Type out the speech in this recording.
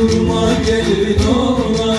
Durma gelin ona